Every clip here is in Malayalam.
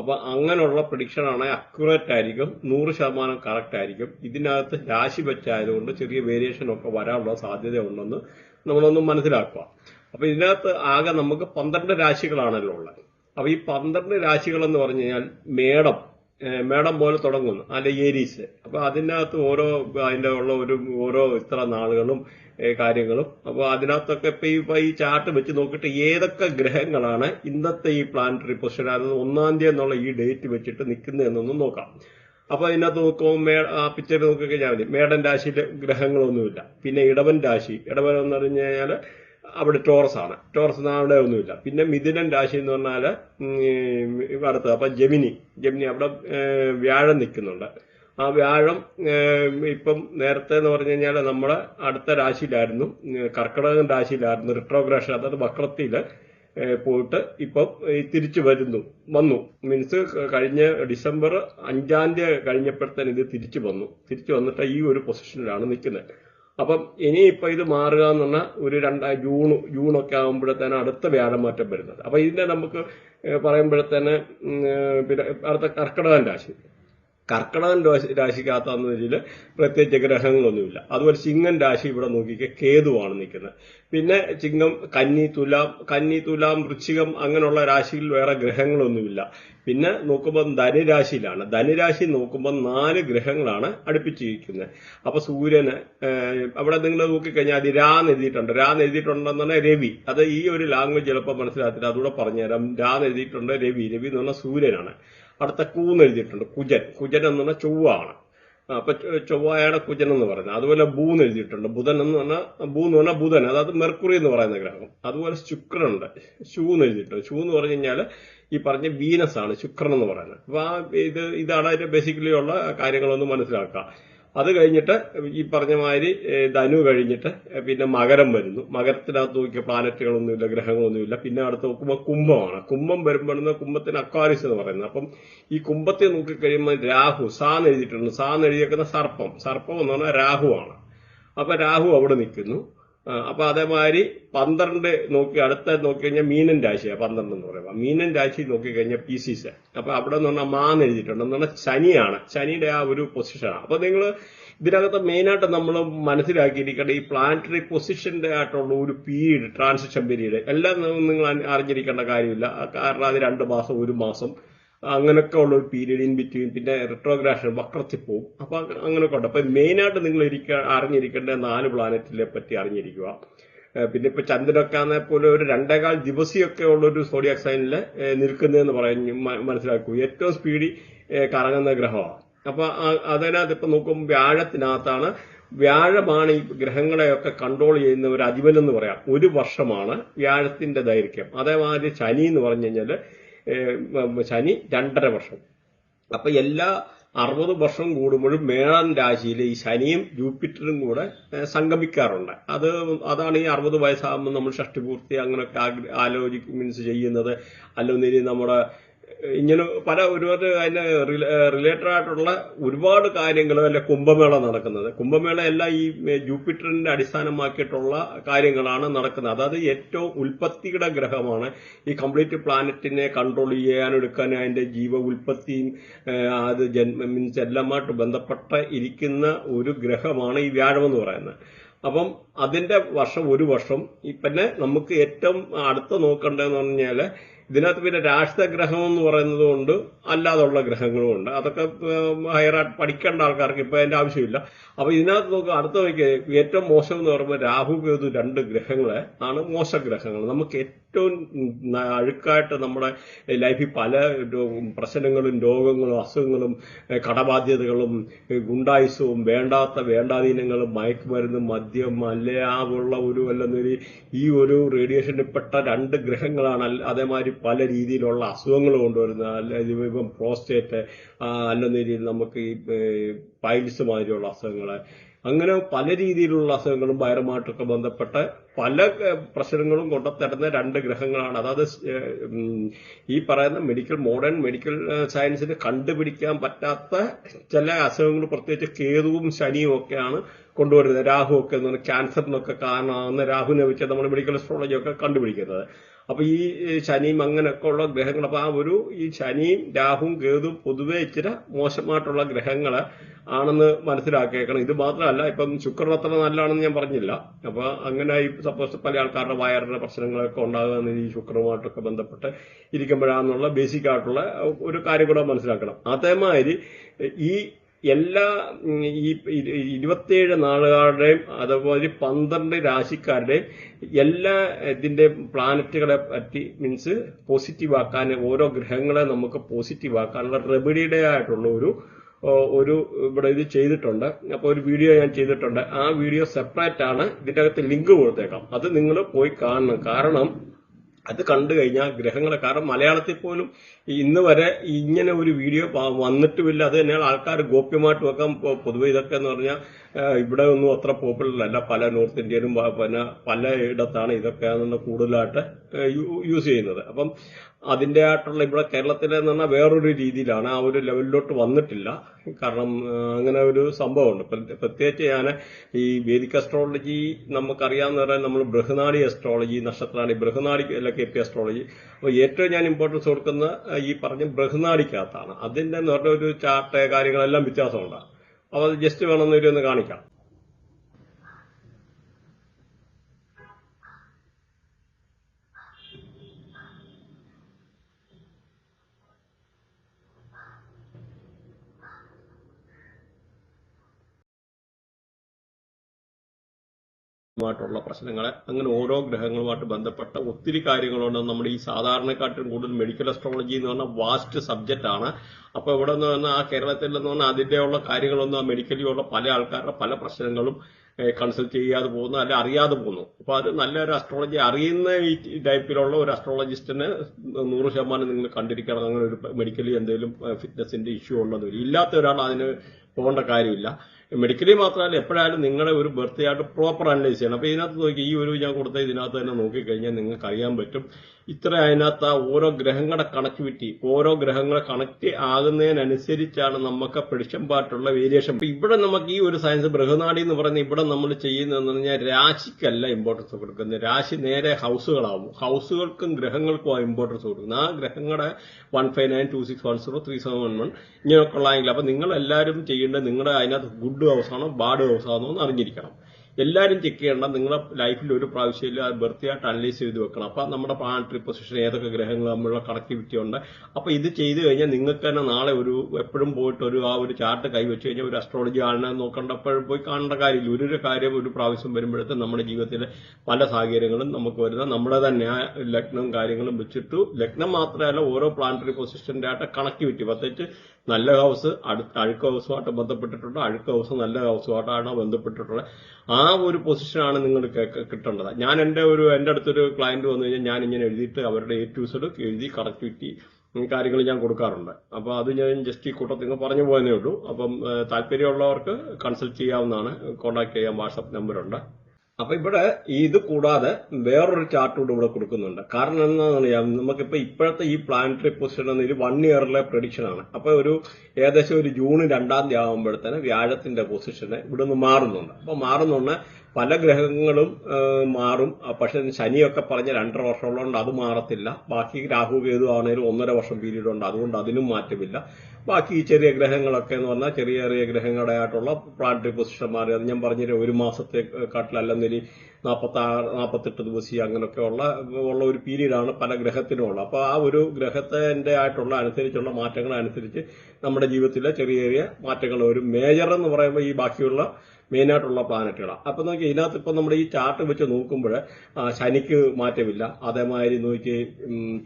അപ്പൊ അങ്ങനെയുള്ള പ്രഡിക്ഷൻ ആണെങ്കിൽ അക്യുറേറ്റ് ആയിരിക്കും നൂറ് ശതമാനം കറക്റ്റ് ആയിരിക്കും. ഇതിനകത്ത് രാശി വെച്ചായതുകൊണ്ട് ചെറിയ വേരിയേഷൻ ഒക്കെ വരാനുള്ള സാധ്യത ഉണ്ടെന്ന് നമ്മളൊന്ന് മനസ്സിലാക്കുക. അപ്പൊ ഇതിനകത്ത് ആകെ നമുക്ക് പന്ത്രണ്ട് രാശികളാണല്ലോ ഉള്ളത്. അപ്പൊ ഈ പന്ത്രണ്ട് രാശികൾ എന്ന് പറഞ്ഞു കഴിഞ്ഞാൽ മേടം മേടം പോലെ തുടങ്ങുന്നു അല്ലെ ഏരീസ്. അപ്പൊ അതിനകത്ത് ഓരോ അതിന്റെ ഉള്ള ഒരു ഓരോ ഇത്ര നാളുകളും കാര്യങ്ങളും. അപ്പൊ അതിനകത്തൊക്കെ ഇപ്പൊ ഈ ഈ ചാർട്ട് വെച്ച് നോക്കിയിട്ട് ഏതൊക്കെ ഗ്രഹങ്ങളാണ് ഇന്നത്തെ ഈ പ്ലാനറ്ററി പൊസിഷൻ അതായത് ഒന്നാം തീയതി എന്നുള്ള ഈ ഡേറ്റ് വെച്ചിട്ട് നിൽക്കുന്നതെന്നൊന്ന് നോക്കാം. അപ്പൊ അതിനകത്ത് നോക്കുമ്പോൾ മേ ആ പിക്ചർ നോക്കിക്കഴിഞ്ഞാൽ മതി. മേടൻ രാശിയിലെ ഗ്രഹങ്ങളൊന്നുമില്ല. പിന്നെ ഇടവൻ രാശി. ഇടവൻ എന്ന് പറഞ്ഞു കഴിഞ്ഞാൽ അവിടെ ടോറസ് ആണ്. ടോറസ് അവിടെ ഒന്നുമില്ല. പിന്നെ മിഥുനൻ രാശി എന്ന് പറഞ്ഞാൽ അടുത്ത് അപ്പൊ ജമിനി. ജമിനി അവിടെ വ്യാഴം നിൽക്കുന്നുണ്ട്. ആ വ്യാഴം ഇപ്പം നേരത്തെ എന്ന് പറഞ്ഞു കഴിഞ്ഞാൽ നമ്മുടെ അടുത്ത രാശിയിലായിരുന്നു കർക്കിടകം രാശിയിലായിരുന്നു റിട്രോഗ്രേഷൻ അതായത് വക്രത്തിൽ പോയിട്ട് ഇപ്പം തിരിച്ചു വരുന്നു വന്നു. മീൻസ് കഴിഞ്ഞ ഡിസംബർ അഞ്ചാം തീയതി കഴിഞ്ഞപ്പോഴത്തേന് ഇത് തിരിച്ചു വന്നു. തിരിച്ചു വന്നിട്ട് ഈ ഒരു പൊസിഷനിലാണ് നിൽക്കുന്നത്. അപ്പം ഇനിയിപ്പോ ഇത് മാറുക എന്ന് പറഞ്ഞാൽ ഒരു രണ്ട് ജൂൺ ജൂണൊക്കെ ആകുമ്പോഴത്തേന് അടുത്ത വ്യാഴമാറ്റം വരുന്നത്. അപ്പൊ ഇതിനെ നമുക്ക് പറയുമ്പോഴത്തേന് പിന്നെ അടുത്ത കർക്കിടകം രാശി. കർക്കിടകൻ രാശി രാശിക്കകത്താന്ന് വെച്ചാൽ പ്രത്യേകിച്ച് ഗ്രഹങ്ങളൊന്നുമില്ല. അതുപോലെ ചിങ്ങൻ രാശി ഇവിടെ നോക്കിക്കെ കേതുവാണ് നിൽക്കുന്നത്. പിന്നെ ചിങ്ങം കന്നി തുലാം കന്നി തുലാം വൃശ്ചികം അങ്ങനെയുള്ള രാശിയിൽ വേറെ ഗ്രഹങ്ങളൊന്നുമില്ല. പിന്നെ നോക്കുമ്പോൾ ധനുരാശിയിലാണ്. ധനുരാശി നോക്കുമ്പോൾ നാല് ഗ്രഹങ്ങളാണ് അടുപ്പിച്ചിരിക്കുന്നത്. അപ്പൊ സൂര്യന് അവിടെ നിങ്ങൾ നോക്കിക്കഴിഞ്ഞാൽ അത് രാന്ന് എഴുതിയിട്ടുണ്ട്. രാന്ന് എഴുതിയിട്ടുണ്ടെന്ന് പറഞ്ഞാൽ രവി. അത് ഈ ഒരു ലാംഗ്വേജ് ചിലപ്പോൾ മനസ്സിലാത്തില്ല അതുകൂടെ പറഞ്ഞുതരാം. രാന്ന് എഴുതിയിട്ടുണ്ട് രവി. രവി എന്ന് പറഞ്ഞാൽ സൂര്യനാണ്. അടുത്ത കൂന്ന് എഴുതിയിട്ടുണ്ട്. കുജൻ. കുജൻ എന്ന് പറഞ്ഞാൽ ചൊവ്വാണ്. അപ്പൊ ചൊവ്വായാണ് കുജൻ എന്ന് പറയുന്നത്. അതുപോലെ ബൂന്ന് എഴുതിയിട്ടുണ്ട്. ബുധൻ എന്ന് പറഞ്ഞാൽ ഭൂ എന്ന് പറഞ്ഞാൽ ബുധൻ. അതായത് മെർക്കുറി എന്ന് പറയുന്ന ഗ്രഹം. അതുപോലെ ശുക്രനുണ്ട്. ഷൂ എന്ന് എഴുതിയിട്ടുണ്ട്. ഷൂ എന്ന് പറഞ്ഞു കഴിഞ്ഞാൽ ഈ പറഞ്ഞ വീനസ് ആണ് ശുക്രൻ എന്ന് പറയുന്നത്. അപ്പൊ ആ ഇത് ഇതാണ് അതിന്റെ ബേസിക്കലി ഉള്ള കാര്യങ്ങളൊന്ന് മനസ്സിലാക്കുക. അത് കഴിഞ്ഞിട്ട് ഈ പറഞ്ഞ മാതിരി ധനു കഴിഞ്ഞിട്ട് പിന്നെ മകരം വരുന്നു. മകരത്തിനകത്ത് നോക്കിയ പ്ലാനറ്റുകളൊന്നുമില്ല ഗ്രഹങ്ങളൊന്നുമില്ല. പിന്നെ അടുത്ത് നോക്കുമ്പോൾ കുംഭമാണ്. കുംഭം വരുമ്പോഴെന്ന് കുംഭത്തിന് അക്വാരിസ് എന്ന് പറയുന്നത്. അപ്പം ഈ കുംഭത്തെ നോക്കിക്കഴിയുമ്പോൾ രാഹു സാന്ന് എഴുതിയിട്ടുണ്ട്. സാന്ന് എഴുതിയേക്കുന്ന സർപ്പം. സർപ്പം എന്ന് പറഞ്ഞാൽ രാഹുവാണ്. അപ്പൊ രാഹു അവിടെ നിൽക്കുന്നു. അപ്പൊ അതേമാതിരി പന്ത്രണ്ട് നോക്കി അടുത്ത നോക്കി കഴിഞ്ഞാൽ മീനൻ രാശിയാണ് പന്ത്രണ്ട് എന്ന് പറയുമ്പോൾ മീനൻ രാശി നോക്കി കഴിഞ്ഞാൽ പി സി സെ അപ്പൊ അവിടെ എന്ന് പറഞ്ഞാൽ മാന്ന് എഴുതിയിട്ടുണ്ട്. എന്ന് പറഞ്ഞാൽ ശനിയാണ്. ശനിയുടെ ആ ഒരു പൊസിഷനാണ് അപ്പൊ നിങ്ങൾ ഇതിനകത്ത് മെയിനായിട്ട് നമ്മൾ മനസ്സിലാക്കിയിരിക്കേണ്ട ഈ പ്ലാനറ്ററി പൊസിഷന്റെ ആയിട്ടുള്ള ഒരു പീരീഡ് ട്രാൻസിഷൻ പീരീഡ് എല്ലാം നിങ്ങൾ അറിഞ്ഞിരിക്കേണ്ട കാര്യമില്ല. കാരണം അത് രണ്ട് മാസം ഒരു മാസം. അങ്ങനെയൊക്കെ ഉള്ള ഒരു പീരീഡ് ഇൻ ബിറ്റ്വീൻ പിന്നെ റിട്രോഗ്രാഷൻ വക്രത്തിൽ പോകും അപ്പൊ അങ്ങനെയൊക്കെ ഉണ്ട്. അപ്പൊ മെയിനായിട്ട് നിങ്ങൾ ഇരിക്ക അറിഞ്ഞിരിക്കേണ്ട നാല് പ്ലാനറ്റിനെ പറ്റി അറിഞ്ഞിരിക്കുക. പിന്നെ ഇപ്പൊ ചന്ദ്രനൊക്കെ ആണെ പോലെ ഒരു രണ്ടേകാൽ ദിവസിയൊക്കെ ഉള്ള ഒരു സോഡിയാക് സൈനിൽ നിൽക്കുന്നതെന്ന് പറഞ്ഞു മനസ്സിലാക്കൂ. ഏറ്റവും സ്പീഡിൽ കറങ്ങുന്ന ഗ്രഹമാണ്. അപ്പൊ അതിനകത്ത് ഇപ്പൊ നോക്കുമ്പോൾ വ്യാഴത്തിനകത്താണ്. വ്യാഴമാണ് ഈ ഗ്രഹങ്ങളെയൊക്കെ കൺട്രോൾ ചെയ്യുന്ന ഒരു അധിപൻ എന്ന് പറയാം. ഒരു വർഷമാണ് വ്യാഴത്തിന്റെ ദൈർഘ്യം. അതേമാതിരി ശനി എന്ന് പറഞ്ഞു കഴിഞ്ഞാൽ ഏഹ് ശനി രണ്ടര വർഷം. അപ്പൊ എല്ലാ അറുപത് വർഷം കൂടുമ്പോഴും മേളൻ രാശിയിൽ ഈ ശനിയും ജൂപ്പിറ്ററും കൂടെ സംഗമിക്കാറുണ്ട്. അത് അതാണ് ഈ അറുപത് വയസ്സാകുമ്പോൾ നമ്മൾ ഷഷ്ടിപൂർത്തി അങ്ങനെയൊക്കെ ആലോചിക്കും മീൻസ് ചെയ്യുന്നത്. അല്ലെങ്കിൽ നമ്മുടെ ഇങ്ങനെ പല ഒരുപാട് അതിന് റിലേറ്റഡ് ആയിട്ടുള്ള ഒരുപാട് കാര്യങ്ങൾ അല്ലെ കുംഭമേള നടക്കുന്നത്. കുംഭമേള എല്ലാം ഈ ജൂപ്പിറ്ററിന്റെ അടിസ്ഥാനമാക്കിയിട്ടുള്ള കാര്യങ്ങളാണ് നടക്കുന്നത്. അതായത് ഏറ്റവും ഉൽപ്പത്തിയുടെ ഗ്രഹമാണ്. ഈ കംപ്ലീറ്റ് പ്ലാനറ്റിനെ കൺട്രോൾ ചെയ്യാൻ എടുക്കാൻ അതിന്റെ ജീവ ഉൽപ്പത്തിയും അത് ജന്മ മീൻസ് എല്ലാമായിട്ട് ബന്ധപ്പെട്ട ഇരിക്കുന്ന ഒരു ഗ്രഹമാണ് ഈ വ്യാഴം എന്ന് പറയുന്നത്. അപ്പം അതിന്റെ വർഷം ഒരു വർഷം. പിന്നെ നമുക്ക് ഏറ്റവും അടുത്ത് നോക്കേണ്ടതെന്ന് പറഞ്ഞാൽ ഇതിനകത്ത് പിന്നെ രാഷ്ട്രഗ്രഹം എന്ന് പറയുന്നത് കൊണ്ട് അല്ലാതുള്ള ഗ്രഹങ്ങളും ഉണ്ട്. അതൊക്കെ ഹയറായിട്ട് പഠിക്കേണ്ട ആൾക്കാർക്ക് ഇപ്പൊ അതിന്റെ ആവശ്യമില്ല. അപ്പൊ ഇതിനകത്ത് നോക്കുക അടുത്ത വയ്ക്ക് ഏറ്റവും മോശം എന്ന് പറയുമ്പോൾ രാഹു കേതു രണ്ട് ഗ്രഹങ്ങളെ ആണ് മോശ ഗ്രഹങ്ങൾ. നമുക്ക് ഏറ്റവും അഴുക്കായിട്ട് നമ്മുടെ ലൈഫിൽ പല പ്രശ്നങ്ങളും രോഗങ്ങളും അസുഖങ്ങളും കടബാധ്യതകളും ഗുണ്ടായുസവും വേണ്ടാത്ത വേണ്ടാധീനങ്ങളും മയക്കുമരുന്നും മദ്യം അല്ലെ ആ ഉള്ള ഒരു അല്ലെന്നൊരു ഈ ഒരു റേഡിയേഷനിൽ പെട്ട രണ്ട് ഗ്രഹങ്ങളാണ് അതേമാതിരി പല രീതിയിലുള്ള അസുഖങ്ങൾ കൊണ്ടുവരുന്നത്. അല്ല ഇപ്പം പ്രോസ്റ്റേറ്റ് അല്ലെന്ന രീതിയിൽ നമുക്ക് ഈ പൈൽസ് മാതിരിയുള്ള അസുഖങ്ങൾ അങ്ങനെ പല രീതിയിലുള്ള അസുഖങ്ങളും വയറുമായിട്ടൊക്കെ ബന്ധപ്പെട്ട പല പ്രശ്നങ്ങളും കൊണ്ടുത്തരുന്ന രണ്ട് ഗ്രഹങ്ങളാണ്. അതായത് ഈ പറയുന്ന മെഡിക്കൽ മോഡേൺ മെഡിക്കൽ സയൻസിന് കണ്ടുപിടിക്കാൻ പറ്റാത്ത ചില അസുഖങ്ങൾ പ്രത്യേകിച്ച് കേതുവും ശനിയും ഒക്കെയാണ് കൊണ്ടുവരുന്നത്. രാഹു ഒക്കെ എന്ന് പറഞ്ഞാൽ ക്യാൻസറിനൊക്കെ കാരണമാകുന്ന രാഹുവിനെ വെച്ച് നമ്മൾ മെഡിക്കൽ അസ്ട്രോളജി ഒക്കെ കണ്ടുപിടിക്കുന്നത്. അപ്പൊ ഈ ശനിയും അങ്ങനെയൊക്കെ ഉള്ള ഗ്രഹങ്ങൾ അപ്പൊ ആ ഒരു ഈ ശനിയും രാഹുവും കേതു പൊതുവെ ഇച്ചിരി മോശമായിട്ടുള്ള ഗ്രഹങ്ങൾ ആണെന്ന് മനസ്സിലാക്കിയേക്കണം. ഇത് മാത്രമല്ല ഇപ്പം ശുക്രൻ അത്ര നല്ലതാണെന്ന് ഞാൻ പറഞ്ഞില്ല. അപ്പൊ അങ്ങനെ ഈ സപ്പോസ് പല ആൾക്കാരുടെ വയറിന്റെ പ്രശ്നങ്ങളൊക്കെ ഉണ്ടാകുന്ന ഈ ശുക്രനുമായിട്ടൊക്കെ ബന്ധപ്പെട്ട് ഇരിക്കുമ്പോഴാന്നുള്ള ബേസിക് ആയിട്ടുള്ള ഒരു കാര്യം കൂടെ മനസ്സിലാക്കണം. അതേമാതിരി ഈ എല്ലാ ഈ ഇരുപത്തിയേഴ് നാളുകാരുടെയും അതുപോലെ പന്ത്രണ്ട് രാശിക്കാരുടെയും എല്ലാ ഇതിന്റെ പ്ലാനറ്റുകളെ പറ്റി മീൻസ് പോസിറ്റീവ് ആക്കാൻ ഓരോ ഗ്രഹങ്ങളെ നമുക്ക് പോസിറ്റീവ് ആക്കാനുള്ള റെമഡിയുടെ ആയിട്ടുള്ള ഒരു ഒരു ഇവിടെ ഇത് ചെയ്തിട്ടുണ്ട്. അപ്പൊ ഒരു വീഡിയോ ഞാൻ ചെയ്തിട്ടുണ്ട്. ആ വീഡിയോ സെപ്പറേറ്റ് ആണ്. ഇതിന്റെ അകത്ത് ലിങ്ക് കൊടുത്തേക്കാം. അത് നിങ്ങൾ പോയി കാണണം. കാരണം അത് കണ്ടു കഴിഞ്ഞാൽ ഗ്രഹങ്ങളെ കാരണം മലയാളത്തിൽ പോലും ഇന്ന് വരെ ഇങ്ങനെ ഒരു വീഡിയോ വന്നിട്ടുമില്ല. അത് തന്നെയാണ് ആൾക്കാർ ഗോപ്യമായിട്ട് വെക്കാൻ പൊതുവെ ഇതൊക്കെ എന്ന് പറഞ്ഞാൽ ഇവിടെ ഒന്നും അത്ര പോപ്പുലർ അല്ല. പല നോർത്ത് ഇന്ത്യയിലും പിന്നെ പല ഇടത്താണ് ഇതൊക്കെ കൂടുതലായിട്ട് യൂസ് ചെയ്യുന്നത്. അപ്പം അതിന്റെ ആയിട്ടുള്ള ഇവിടെ കേരളത്തിലെ എന്ന് പറഞ്ഞാൽ വേറൊരു രീതിയിലാണ്. ആ ഒരു ലെവലിലോട്ട് വന്നിട്ടില്ല. കാരണം അങ്ങനെ ഒരു സംഭവമുണ്ട്. പ്ര- പ്രത്യേകിച്ച് ഞാൻ ഈ വേദിക് അസ്ട്രോളജി നമുക്കറിയാവുന്ന പറയാൻ നമ്മൾ ബൃഹനാടി അസ്ട്രോളജി നക്ഷത്രാണി ബൃഹനാടി അല്ല കെ പി അസ്ട്രോളജി അപ്പോൾ ഏറ്റവും ഞാൻ ഇമ്പോർട്ടൻസ് കൊടുക്കുന്ന ഈ പറഞ്ഞ ബൃഹനാടിക്കകത്താണ്. അതിന്റെ എന്ന് പറഞ്ഞ ഒരു ചാർട്ട് കാര്യങ്ങളെല്ലാം വ്യത്യാസമുണ്ട്. അപ്പോൾ അത് ജസ്റ്റ് വേണമെന്നൊരു ഒന്ന് കാണിക്കാം. മായിട്ടുള്ള പ്രശ്നങ്ങളെ അങ്ങനെ ഓരോ ഗ്രഹങ്ങളുമായിട്ട് ബന്ധപ്പെട്ട ഒത്തിരി കാര്യങ്ങളുണ്ട്. നമ്മുടെ ഈ സാധാരണക്കാട്ടിലും കൂടുതൽ മെഡിക്കൽ അസ്ട്രോളജി എന്ന് പറഞ്ഞാൽ വാസ്റ്റ് സബ്ജക്റ്റ് ആണ്. അപ്പൊ ഇവിടെ നിന്ന് പറഞ്ഞാൽ ആ കേരളത്തിൽ എന്ന് പറഞ്ഞാൽ അതിന്റെയുള്ള കാര്യങ്ങളൊന്നും ആ മെഡിക്കലി ഉള്ള പല ആൾക്കാരുടെ പല പ്രശ്നങ്ങളും കൺസൾട്ട് ചെയ്യാതെ പോകുന്നു അല്ലെ അറിയാതെ പോകുന്നു. അപ്പൊ അത് നല്ലൊരു അസ്ട്രോളജി അറിയുന്ന ഈ ടൈപ്പിലുള്ള ഒരു അസ്ട്രോളജിസ്റ്റിന് നൂറ് ശതമാനം നിങ്ങൾ കണ്ടിരിക്കണം. അങ്ങനെ ഒരു മെഡിക്കലി എന്തെങ്കിലും ഫിറ്റ്നസിന്റെ ഇഷ്യൂ ഉണ്ടെന്ന് ഇല്ലാത്ത ഒരാൾ അതിന് പോകേണ്ട കാര്യമില്ല. മെഡിക്കലി മാത്രമല്ല എപ്പോഴായാലും നിങ്ങളുടെ ഒരു ബർത്ത് ആയിട്ട് പ്രോപ്പർ അനലൈസ് ചെയ്യണം. അപ്പൊ ഇതിനകത്ത് നോക്കി ഈ ഒരു ഞാൻ കൊടുത്ത ഇതിനകത്ത് തന്നെ നോക്കിക്കഴിഞ്ഞാൽ നിങ്ങൾക്ക് അറിയാൻ പറ്റും. ഇത്ര അതിനകത്ത് ആ ഓരോ ഗ്രഹങ്ങളുടെ കണക്ടിവിറ്റി ഓരോ ഗ്രഹങ്ങളെ കണക്ട് ആകുന്നതിനനുസരിച്ചാണ് നമുക്ക് പ്രഡിക്ഷൻ പാർട്ടുള്ള വേരിയേഷൻ ഇവിടെ നമുക്ക് ഈ ഒരു സയൻസ് ബൃഹനാടി എന്ന് പറയുന്ന ഇവിടെ നമ്മൾ ചെയ്യുന്നതെന്ന് പറഞ്ഞാൽ രാശിക്കല്ല ഇമ്പോർട്ടൻസ് കൊടുക്കുന്നത്. രാശി നേരെ ഹൗസുകളാവും. ഹൗസുകൾക്കും ഗ്രഹങ്ങൾക്കും ആ ഇമ്പോർട്ടൻസ് കൊടുക്കുന്നത്. ആ ഗ്രഹങ്ങളുടെ one five nine two six one zero three seven one one ഇങ്ങനെയൊക്കെ ഉള്ളതെങ്കിൽ അപ്പൊ നിങ്ങൾ എല്ലാവരും ചെയ്യേണ്ടത് നിങ്ങളുടെ അതിനകത്ത് ഗുഡ് ഹൗസ് ആണോ ബാഡ് ഹൗസ് ആണോ എന്ന് അറിഞ്ഞിരിക്കണം. എല്ലാവരും ചെക്ക് ചെയ്യണം. നിങ്ങളുടെ ലൈഫിൽ ഒരു പ്രാവശ്യം അത് ബർത്തിയായിട്ട് അനലൈസ് ചെയ്ത് വെക്കണം. അപ്പൊ നമ്മുടെ പ്ലാനറ്ററി പൊസിഷൻ ഏതൊക്കെ ഗ്രഹങ്ങൾ നമ്മളുടെ കണക്ടിവിറ്റി ഉണ്ട്. അപ്പൊ ഇത് ചെയ്തു കഴിഞ്ഞാൽ നിങ്ങൾക്ക് തന്നെ നാളെ ഒരു എപ്പോഴും പോയിട്ട് ഒരു ആ ഒരു ചാർട്ട് കൈവച്ച് കഴിഞ്ഞാൽ ഒരു അസ്ട്രോളജി ആളിനെ നോക്കേണ്ട എപ്പോഴും പോയി കാണേണ്ട കാര്യമില്ല. ഒരു കാര്യം ഒരു പ്രാവശ്യം വരുമ്പോഴത്തെ നമ്മുടെ ജീവിതത്തിലെ പല സാഹചര്യങ്ങളും നമുക്ക് വരുന്ന നമ്മുടെ തന്നെ ആ ലഗ്നം കാര്യങ്ങളും വെച്ചിട്ട് ലഗ്നം മാത്രമല്ല ഓരോ പ്ലാനറ്ററി പൊസിഷന്റെ ആയിട്ട് കണക്ടിവിറ്റി പ്രത്യേകിച്ച് നല്ല ഹൗസ് അഴുക്ക് ഹൗസുമായിട്ട് ബന്ധപ്പെട്ടിട്ടുണ്ട്. അഴുക്ക ഹൗസ് നല്ല ഹൗസുമായിട്ടാണ് ബന്ധപ്പെട്ടിട്ടുള്ളത്. ആ ഒരു പൊസിഷനാണ് നിങ്ങൾ കിട്ടേണ്ടത്. ഞാൻ എന്റെ ഒരു എന്റെ അടുത്തൊരു ക്ലയന്റ് വന്നു കഴിഞ്ഞാൽ ഞാൻ ഇങ്ങനെ എഴുതിയിട്ട് അവരുടെ എ ടു സെഡ് എഴുതി കണക്ടിവിറ്റി കാര്യങ്ങൾ ഞാൻ കൊടുക്കാറുണ്ട്. അപ്പോൾ അത് ഞാൻ ജസ്റ്റ് ഈ കൂട്ടത്തിൽ നിന്ന് പറഞ്ഞു പോയതേ ഉള്ളൂ. അപ്പം താല്പര്യമുള്ളവർക്ക് കൺസൾട്ട് ചെയ്യാവുന്നതാണ്. കോൺടാക്ട് ചെയ്യാൻ വാട്സപ്പ് നമ്പറുണ്ട് അപ്പൊ ഇവിടെ ഇത് കൂടാതെ വേറൊരു ചാർട്ട് കൂടെ ഇവിടെ കൊടുക്കുന്നുണ്ട്. കാരണം എന്താണെന്ന് അറിയാം? നമുക്കിപ്പോ ഇപ്പോഴത്തെ ഈ പ്ലാനറ്ററി പൊസിഷൻ എന്ന വൺ ഇയറിലെ പ്രഡിക്ഷൻ ആണ്. അപ്പൊ ഒരു ഏകദേശം ഒരു ജൂൺ രണ്ടാം തീയതി ആകുമ്പോഴത്തേന് വ്യാഴത്തിന്റെ പൊസിഷന് ഇവിടെ നിന്ന് മാറുന്നുണ്ട്. അപ്പൊ മാറുന്നുണ്ട് പല ഗ്രഹങ്ങളും മാറും. പക്ഷെ ശനിയൊക്കെ പറഞ്ഞ രണ്ടര വർഷമുള്ളതുകൊണ്ട് അത് മാറത്തില്ല. ബാക്കി രാഹു കേതു ആണെങ്കിലും ഒന്നര വർഷം പീരീഡ് ഉണ്ട് അതുകൊണ്ട് അതിനും മാറ്റമില്ല. ബാക്കി ഈ ചെറിയ ഗ്രഹങ്ങളൊക്കെ എന്ന് പറഞ്ഞാൽ ചെറിയ ചെറിയ ഗ്രഹങ്ങളുടെ ആയിട്ടുള്ള പ്ലാനറ്ററി പൊസിഷൻ മാറി. അത് ഞാൻ പറഞ്ഞ ഒരു മാസത്തെ കാട്ടിലല്ലെന്നി നാൽപ്പത്തി ആറ് നാൽപ്പത്തെട്ട് ദിവസം അങ്ങനെയൊക്കെ ഉള്ള ഉള്ള ഒരു പീരീഡാണ് പല ഗ്രഹത്തിനും ഉള്ളത്. അപ്പോൾ ആ ഒരു ഗ്രഹത്തിന്റെ ആയിട്ടുള്ള അനുസരിച്ചുള്ള മാറ്റങ്ങൾ അനുസരിച്ച് നമ്മുടെ ജീവിതത്തിലെ ചെറിയ ചെറിയ മാറ്റങ്ങൾ ഒരു മേജർ എന്ന് പറയുമ്പോൾ ഈ ബാക്കിയുള്ള മെയിനായിട്ടുള്ള പ്ലാനറ്റുകളാണ് അപ്പം നോക്കി ഇതിനകത്ത് ഇപ്പം നമ്മുടെ ഈ ചാർട്ട് വെച്ച് നോക്കുമ്പോൾ ശനിക്ക് മാറ്റമില്ല. അതേമാതിരി നോക്കി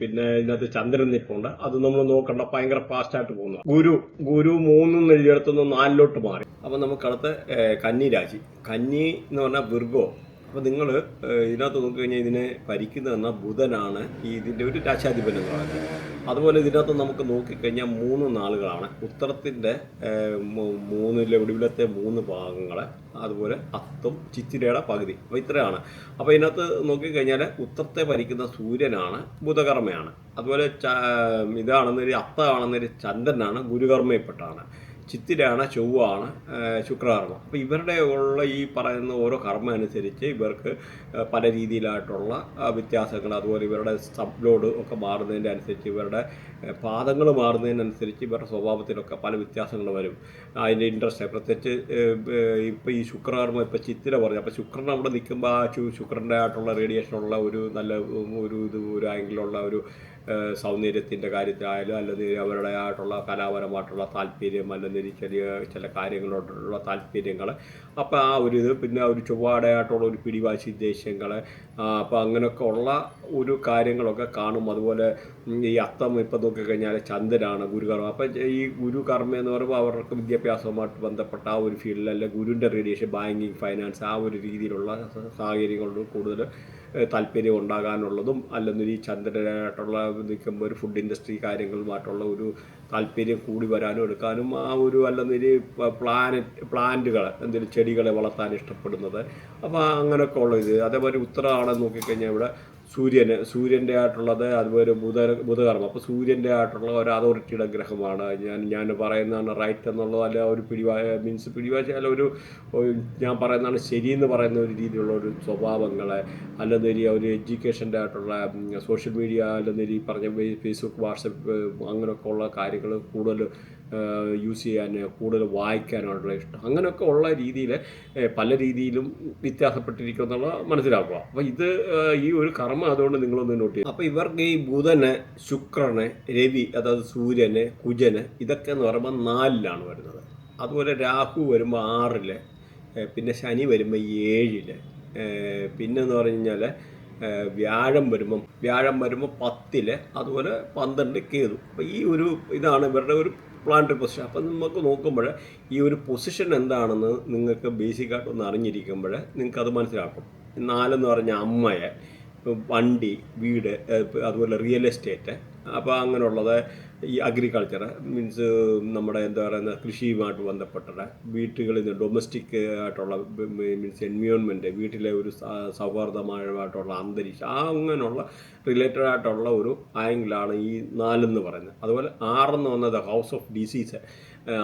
പിന്നെ ഇതിനകത്ത് ചന്ദ്രൻ നിൽപ്പുണ്ട് അത് നമ്മൾ നോക്കണ്ട ഭയങ്കര ഫാസ്റ്റായിട്ട് പോകുന്നു. ഗുരു ഗുരു മൂന്നും എഴുതിയെടുത്തുനിന്ന് നാലിലോട്ട് മാറി. അപ്പം നമുക്കടുത്ത് കന്നി രാശി. കന്നി എന്ന് പറഞ്ഞാൽ വിർഗോ. അപ്പൊ നിങ്ങൾ ഇതിനകത്ത് നോക്കിക്കഴിഞ്ഞാൽ ഇതിനെ ഭരിക്കുന്നതെന്ന ബുധനാണ് ഈ ഇതിന്റെ ഒരു രാശാധിപൻ എന്ന് പറയുന്നത്. അതുപോലെ ഇതിനകത്ത് നമുക്ക് നോക്കിക്കഴിഞ്ഞാൽ മൂന്ന് നാളുകളാണ്. ഉത്തരത്തിന്റെ മൂന്നിലെ ഒടുവിലത്തെ മൂന്ന് ഭാഗങ്ങൾ അതുപോലെ അത്തും ചിത്തിരയുടെ പകുതി. അപ്പോൾ ഇത്രയാണ്. അപ്പോൾ ഇതിനകത്ത് നോക്കിക്കഴിഞ്ഞാൽ ഉത്തരത്തെ ഭരിക്കുന്ന സൂര്യനാണ് ബുധകർമ്മയാണ്. അതുപോലെ ഇതാണെന്നൊരു അത്താണെന്നൊരു ചന്ദ്രനാണ് ഗുരുകർമ്മയിൽപ്പെട്ടാണ്. ചിത്തിരാണ് ചൊവ്വാണ് ശുക്രകർമ്മം അപ്പോൾ ഇവരുടെ ഉള്ള ഈ പറയുന്ന ഓരോ കർമ്മം അനുസരിച്ച് ഇവർക്ക് പല രീതിയിലായിട്ടുള്ള വ്യത്യാസങ്ങൾ അതുപോലെ ഇവരുടെ സബ്ലോഡ് ഒക്കെ മാറുന്നതിന്റെ അനുസരിച്ച് ഇവരുടെ പാദങ്ങൾ മാറുന്നതിനനുസരിച്ച് ഇവരുടെ സ്വഭാവത്തിലൊക്കെ പല വ്യത്യാസങ്ങൾ വരും. അതിന്റെ ഇൻട്രസ്റ്റ് പ്രത്യേകിച്ച് ഇപ്പോൾ ഈ ശുക്രകർമ്മം ഇപ്പോൾ ചിത്തിര പറഞ്ഞു. അപ്പോൾ ശുക്രൻ അവിടെ നിൽക്കുമ്പോൾ ആ ശുക്രന്റെ ആയിട്ടുള്ള റേഡിയേഷനുള്ള ഒരു നല്ല ഒരു ഇത് ഒരു ആംഗിളുള്ള ഒരു സൗന്ദര്യത്തിന്റെ കാര്യത്തിലായാലും അല്ലെങ്കിൽ അവരുടെ ആയിട്ടുള്ള കലാപരമായിട്ടുള്ള താല്പര്യം അല്ലെങ്കിൽ ചെറിയ ചില കാര്യങ്ങളോടുള്ള താല്പര്യങ്ങൾ അപ്പോൾ ആ ഒരു ഇത് പിന്നെ ഒരു ചൊവ്വാടയായിട്ടുള്ള ഒരു പിടിവാശി ദേഷ്യങ്ങൾ അപ്പോൾ അങ്ങനെയൊക്കെ ഉള്ള ഒരു കാര്യങ്ങളൊക്കെ കാണും. അതുപോലെ ഈ അത്തം ഇപ്പം നോക്കിക്കഴിഞ്ഞാൽ ചന്ദ്രനാണ് ഗുരുകർമ്മ. അപ്പം ഈ ഗുരുകർമ്മ എന്ന് പറയുമ്പോൾ അവർക്ക് വിദ്യാഭ്യാസവുമായിട്ട് ബന്ധപ്പെട്ട ആ ഒരു ഫീൽഡിൽ അല്ലെങ്കിൽ ഗുരുവിന്റെ റേഡിയേഷൻ ബാങ്കിങ് ഫൈനാൻസ് ആ ഒരു രീതിയിലുള്ള സാഹചര്യങ്ങളിൽ കൂടുതൽ താല്പര്യം ഉണ്ടാകാനുള്ളതും അല്ലെങ്കിൽ ഈ ചന്ദ്രനായിട്ടുള്ള നിൽക്കുമ്പോൾ ഒരു ഫുഡ് ഇൻഡസ്ട്രി കാര്യങ്ങളുമായിട്ടുള്ള ഒരു താല്പര്യം കൂടി വരാനും എടുക്കാനും ആ ഒരു അല്ലെങ്കിൽ പ്ലാനറ്റ് പ്ലാന്റുകൾ എന്തെങ്കിലും ചെടികളെ വളർത്താൻ ഇഷ്ടപ്പെടുന്നത്. അപ്പോൾ അങ്ങനെയൊക്കെ ഉള്ള ഇത്. അതേപോലെ ഉത്തരമാണെന്ന് നോക്കിക്കഴിഞ്ഞാൽ ഇവിടെ സൂര്യന് സൂര്യന്റെ ആയിട്ടുള്ളത് അതുപോലെ ബുധ ബുധകർമ്മം. അപ്പോൾ സൂര്യന്റെ ആയിട്ടുള്ള ഒരു അതോറിറ്റിയുടെ ഗ്രഹമാണ്. ഞാൻ ഞാൻ പറയുന്നതാണ് റൈറ്റ് എന്നുള്ളത് അല്ല ഒരു പിടിവാ മീൻസ് പിടിവാശ അല്ല ഒരു ഞാൻ പറയുന്നതാണ് ശരി എന്ന് പറയുന്ന ഒരു രീതിയിലുള്ള ഒരു സ്വഭാവങ്ങളെ അല്ലെന്നേരി ഒരു എഡ്യൂക്കേഷന്റെ ആയിട്ടുള്ള സോഷ്യൽ മീഡിയ അല്ലെന്നേരി പറഞ്ഞ ഫേസ്ബുക്ക് വാട്സപ്പ് അങ്ങനെയൊക്കെ ഉള്ള കാര്യങ്ങൾ കൂടുതൽ യൂസ് ചെയ്യാൻ കൂടുതൽ വായിക്കാനായിട്ടുള്ള ഇഷ്ടം. അങ്ങനെയൊക്കെ ഉള്ള രീതിയിൽ പല രീതിയിലും വ്യത്യാസപ്പെട്ടിരിക്കും എന്നുള്ള മനസ്സിലാക്കുക. അപ്പോൾ ഇത് ഈ ഒരു കർമ്മ അതുകൊണ്ട് നിങ്ങളൊന്ന് നോട്ട് ചെയ്യുക അപ്പോൾ ഇവർക്ക് ഈ ബുധന് ശുക്രനെ രവി അതായത് സൂര്യന് കുജന് ഇതൊക്കെ എന്ന് പറയുമ്പോൾ നാലിലാണ് വരുന്നത്. അതുപോലെ രാഹു വരുമ്പോൾ ആറിൽ പിന്നെ ശനി വരുമ്പോൾ ഏഴിൽ പിന്നെന്ന് പറഞ്ഞു കഴിഞ്ഞാൽ വ്യാഴം വരുമ്പം വ്യാഴം വരുമ്പോൾ പത്തിൽ അതുപോലെ പന്ത്രണ്ട് കേതു. അപ്പോൾ ഈ ഒരു ഇതാണ് ഇവരുടെ ഒരു പ്ലാനറ്ററി പൊസിഷൻ അപ്പം നമുക്ക് നോക്കുമ്പോൾ ഈ ഒരു പൊസിഷൻ എന്താണെന്ന് നിങ്ങൾക്ക് ബേസിക്കായിട്ട് ഒന്ന് അറിഞ്ഞിരിക്കുമ്പോൾ നിങ്ങൾക്ക് അത് മനസ്സിലാക്കും. നാലെന്ന് പറഞ്ഞ അമ്മയെ വണ്ടി വീട് അതുപോലെ റിയൽ എസ്റ്റേറ്റ് അപ്പോൾ അങ്ങനെയുള്ളത്. ഈ അഗ്രികൾച്ചർ മീൻസ് നമ്മുടെ എന്താ പറയുന്ന കൃഷിയുമായിട്ട് ബന്ധപ്പെട്ടത്. വീട്ടുകളിൽ നിന്ന് ഡൊമസ്റ്റിക് ആയിട്ടുള്ള മീൻസ് എൻവിയോൺമെന്റ് വീട്ടിലെ ഒരു സൗഹാർദ്ദമായിട്ടുള്ള അന്തരീക്ഷം ആ അങ്ങനെയുള്ള റിലേറ്റഡ് ആയിട്ടുള്ള ഒരു ആംഗിളാണ് ഈ നാലെന്ന് പറയുന്നത്. അതുപോലെ ആറെന്ന് വന്നത് ഹൗസ് ഓഫ് ഡിസീസ്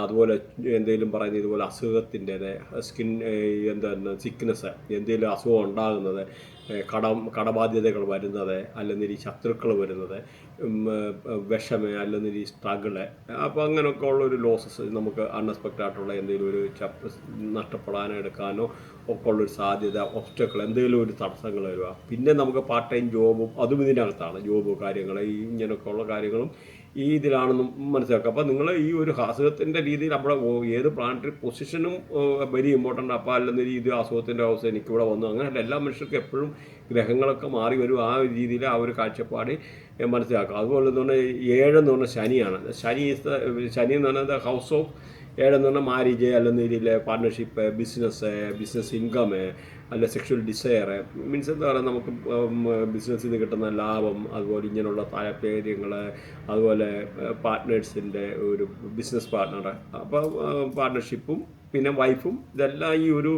അതുപോലെ എന്തെങ്കിലും പറയുന്ന ഇതുപോലെ അസുഖത്തിന്റെ സ്കിൻ എന്താ സിക്നെസ് എന്തെങ്കിലും അസുഖം ഉണ്ടാകുന്നത് കടം കടബാധ്യതകൾ വരുന്നത് ഈ ശത്രുക്കൾ വരുന്നത് വിഷമ അല്ലെന്നിരി സ്ട്രഗിൾ അപ്പോൾ അങ്ങനെയൊക്കെ ഉള്ളൊരു ലോസസ് നമുക്ക് അൺഎക്സ്പെക്റ്റഡ് ആയിട്ടുള്ള എന്തെങ്കിലും ഒരു ചപ്പ് നഷ്ടപ്പെടാനോ എടുക്കാനോ ഒക്കെ ഉള്ളൊരു സാധ്യത ഒബ്സ്റ്റക്കിൾ എന്തെങ്കിലും ഒരു തടസ്സങ്ങൾ വരിക. പിന്നെ നമുക്ക് പാർട്ട് ടൈം ജോബും അതും ഇതിനകത്താണ്. ജോബ് കാര്യങ്ങൾ ഇങ്ങനെയൊക്കെ ഉള്ള കാര്യങ്ങളും ഈ ഇതിലാണെന്നും മനസ്സിലാക്കുക. അപ്പോൾ നിങ്ങൾ ഈ ഒരു അസുഖത്തിന്റെ രീതിയിൽ നമ്മുടെ ഏത് പ്ലാനറ്ററി പൊസിഷനും വെരി ഇമ്പോർട്ടന്റ് അപ്പോൾ അല്ലെന്ന രീതിയിൽ അസുഖത്തിന്റെ അവസ്ഥ എനിക്കിവിടെ വന്നു. അങ്ങനെയല്ല എല്ലാ മനുഷ്യർക്കും എപ്പോഴും ഗ്രഹങ്ങളൊക്കെ മാറി വരും. ആ ഒരു രീതിയിൽ ആ ഒരു കാഴ്ചപ്പാട് മനസ്സിലാക്കുക. അതുപോലെ എന്ന് പറഞ്ഞാൽ ഏഴെന്ന് പറഞ്ഞാൽ ശനിയാണ്. ശനി ശനി എന്ന് പറഞ്ഞാൽ ഹൗസ് ഓഫ് ഏഴെന്ന് പറഞ്ഞാൽ മാരേജ് അല്ലെന്ന രീതിയിൽ പാർട്ട്ണർഷിപ്പ് ബിസിനസ് ബിസിനസ് ഇൻകം അല്ല സെക്ഷൽ ഡിസയർ മീൻസ് എന്താ പറയുക നമുക്ക് ബിസിനസ്സിൽ നിന്ന് കിട്ടുന്ന ലാഭം അതുപോലെ ഇങ്ങനെയുള്ള താല്പര്യങ്ങൾ അതുപോലെ പാർട്ട്നേഴ്സിന്റെ ഒരു ബിസിനസ് പാർട്ട്ണർ അപ്പോൾ പാർട്ട്ണർഷിപ്പും പിന്നെ വൈഫും ഇതെല്ലാം ഈ ഒരു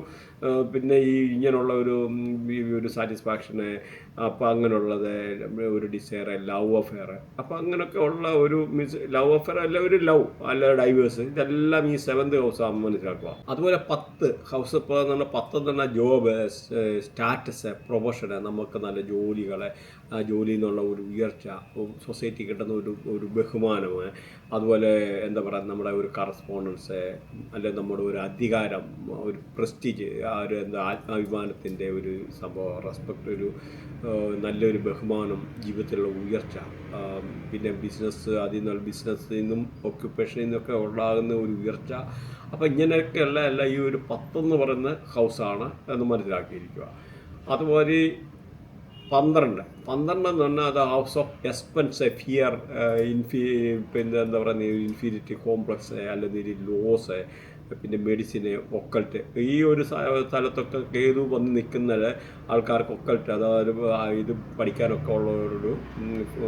പിന്നെ ഈ ഇങ്ങനെയുള്ള ഒരു ഒരു സാറ്റിസ്ഫാക്ഷന് അപ്പം അങ്ങനെയുള്ളത് ഒരു ഡിസയർ ലവ് അഫെയർ അപ്പം അങ്ങനെയൊക്കെ ഉള്ള ഒരു മീൻസ് ലവ് അഫെയർ അല്ല ഒരു ലവ് അല്ല ഡൈവേഴ്സ് ഇതെല്ലാം ഈ സെവൻത് ഹൗസ് മനസ്സിലാക്കുക അതുപോലെ പത്ത് ഹൗസ് ഇപ്പോൾ എന്ന് പറഞ്ഞാൽ പത്ത് എന്ന് പറഞ്ഞാൽ ജോബ് സ്റ്റാറ്റസ് പ്രൊഫഷന് നമുക്ക് നല്ല ജോലികളെ ജോലിയിൽ നിന്നുള്ള ഒരു ഉയർച്ച സൊസൈറ്റി കിട്ടുന്ന ഒരു ഒരു ബഹുമാനം അതുപോലെ എന്താ പറയുക നമ്മുടെ ഒരു കറസ്പോണ്ടൻസ് അല്ലെങ്കിൽ നമ്മുടെ ഒരു അധികാരം ഒരു പ്രസ്റ്റീജ് ആ ഒരു എന്താ ആത്മാഭിമാനത്തിന്റെ ഒരു സംഭവം റെസ്പെക്ട് ഒരു നല്ലൊരു ബഹുമാനം ജീവിതത്തിലുള്ള ഉയർച്ച പിന്നെ ബിസിനസ് അതിൽ നിന്നുള്ള ബിസിനസ്സിൽ നിന്നും ഒക്യുപ്പേഷനിൽ നിന്നൊക്കെ ഉണ്ടാകുന്ന ഒരു ഉയർച്ച. അപ്പോൾ ഇങ്ങനെയൊക്കെയുള്ള എല്ലാം ഈ ഒരു പത്തെന്ന് പറയുന്ന ഹൗസാണ് എന്ന് മനസ്സിലാക്കിയിരിക്കുക. അതുപോലെ പന്ത്രണ്ട്. പന്ത്രണ്ട് എന്ന് പറഞ്ഞാൽ അത് ഹൗസ് ഓഫ് എക്സ്പെൻസ് ഫിയർ ഇൻഫി പിന്നെ എന്താ പറയുക ഇൻഫീരിറ്റി കോംപ്ലക്സ് അല്ലെങ്കിൽ ലോസ് പിന്നെ മെഡിസിന് ഒക്കൾട്ട് ഈ ഒരു സ്ഥ- സ്ഥലത്തൊക്കെ കേതു വന്ന് നിൽക്കുന്ന ആൾക്കാർക്ക് ഒക്കൾട്ട് അതായത് ഇത് പഠിക്കാനൊക്കെ ഉള്ള ഒരു